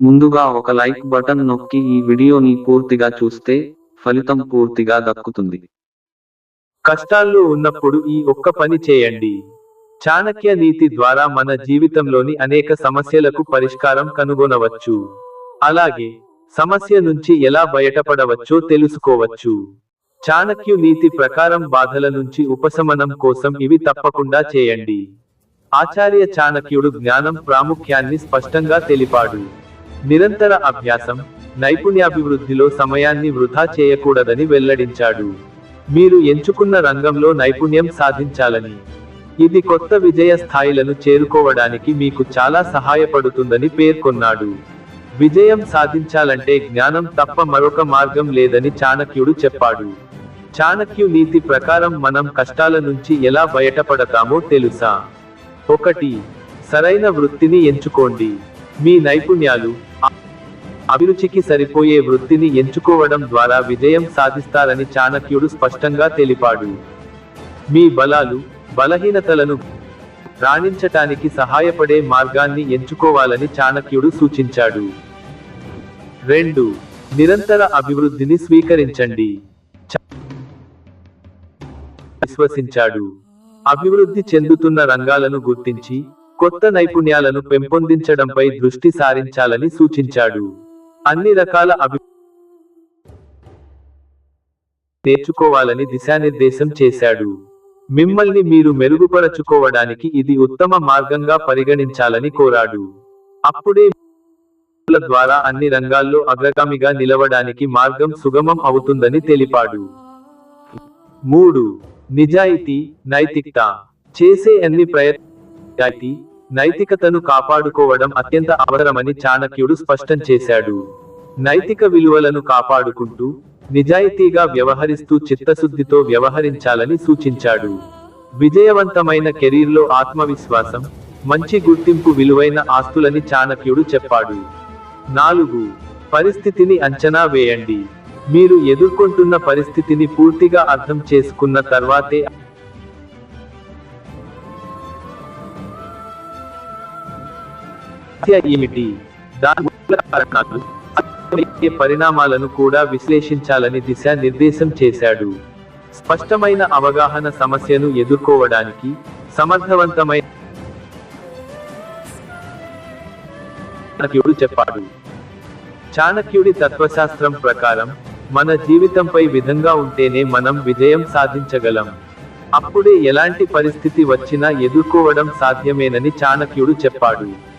ముందుగా ఒక like button నొక్కి ఈ వీడియోని పూర్తిగా చూస్తే ఫలితం పూర్తిగా దక్కుతుంది. కష్టాల్లో ఉన్నప్పుడు ఈ ఒక్క పని చేయండి. చాణక్య నీతి ద్వారా మన జీవితంలోని అనేక సమస్యలకు పరిష్కారం కనుగొనవచ్చు. అలాగే సమస్య నుంచి ఎలా బయటపడవచ్చో తెలుసుకోవచ్చు. చాణక్యు నీతి ప్రకారం బాధల నుంచి ఉపశమనం కోసం ఇవి తప్పకుండా చేయండి. ఆచార్య చాణక్యుడు జ్ఞానం ప్రాముఖ్యాన్ని స్పష్టంగా తెలిపాడు. నిరంతర అభ్యాసం నైపుణ్యాభివృద్ధిలో సమయాన్ని వృధా చేయకూడదని వెల్లడించాడు. మీరు ఎంచుకున్న రంగంలో నైపుణ్యం సాధించాలని ఇది కొత్త విజయ స్థాయిలను చేరుకోవడానికి మీకు చాలా సహాయపడుతుందని పేర్కొన్నాడు. విజయం సాధించాలంటే జ్ఞానం తప్ప మరొక మార్గం లేదని చాణక్యుడు చెప్పాడు. చాణక్యు నీతి ప్రకారం మనం కష్టాల నుంచి ఎలా బయటపడతామో తెలుసా? ఒకటి సరైన వృత్తిని ఎంచుకోండి. మీ నైపుణ్యాలు అభిరుచికి సరిపోయే వృత్తిని ఎంచుకోవడం ద్వారా విజయం సాధిస్తారని చాణక్యుడు స్పష్టంగా తెలిపాడు. మీ బలాలు బలహీనతలను రాణించటానికి సహాయపడే మార్గాన్ని ఎంచుకోవాలని చాణక్యుడు సూచించాడు. రెండు నిరంతర అభివృద్ధిని స్వీకరించండి. విశ్వసించాడు. అభివృద్ధి చెందుతున్న రంగాలను గుర్తించి కొత్త నైపుణ్యాలను పెంపొందించడంపై దృష్టి సారించాలని సూచించాడు. అన్ని రకాల అభి నేర్చుకోవాలని దిశానిర్దేశం చేశాడు. మిమ్మల్ని మీరు మెరుగుపరచుకోవడానికి ఇది ఉత్తమ మార్గంగా పరిగణించాలని కోరాడు. అప్పుడే ద్వారా అన్ని రంగాల్లో అగ్రగామిగా నిలవడానికి మార్గం సుగమం అవుతుందని తెలిపాడు. మూడు. నిజాయితీ నైతికత. చేసే అన్ని ప్రయత్నం నైతికతను కాపాడుకోవడం అత్యంత అవసరమని చాణక్యుడు స్పష్టం చేశాడు. నైతిక విలువలను కాపాడుకుంటూ నిజాయితీగా వ్యవహరిస్తూ చిత్తశుద్ధితో వ్యవహరించాలని సూచించాడు. విజయవంతమైన కెరీర్లో ఆత్మవిశ్వాసం మంచి గుర్తింపు విలువైన ఆస్తులని చాణక్యుడు చెప్పాడు. నాలుగు పరిస్థితిని అంచనా వేయండి. మీరు ఎదుర్కొంటున్న పరిస్థితిని పూర్తిగా అర్థం చేసుకున్న తర్వాతే సమస్య ఏమిటి? దాని కారణాలు పరిణామాలను కూడా విశ్లేషించాలని దిశానిర్దేశం చేశాడు. స్పష్టమైన అవగాహన సమస్యను ఎదుర్కోవడానికి సమర్థవంతమైన చాణక్యుడు చెప్పాడు. చాణక్యుడి తత్వశాస్త్రం ప్రకారం మన జీవితంపై విధంగా ఉంటేనే మనం విజయం సాధించగలం. అప్పుడే ఎలాంటి పరిస్థితి వచ్చినా ఎదుర్కోవడం సాధ్యమేనని చాణక్యుడు చెప్పాడు.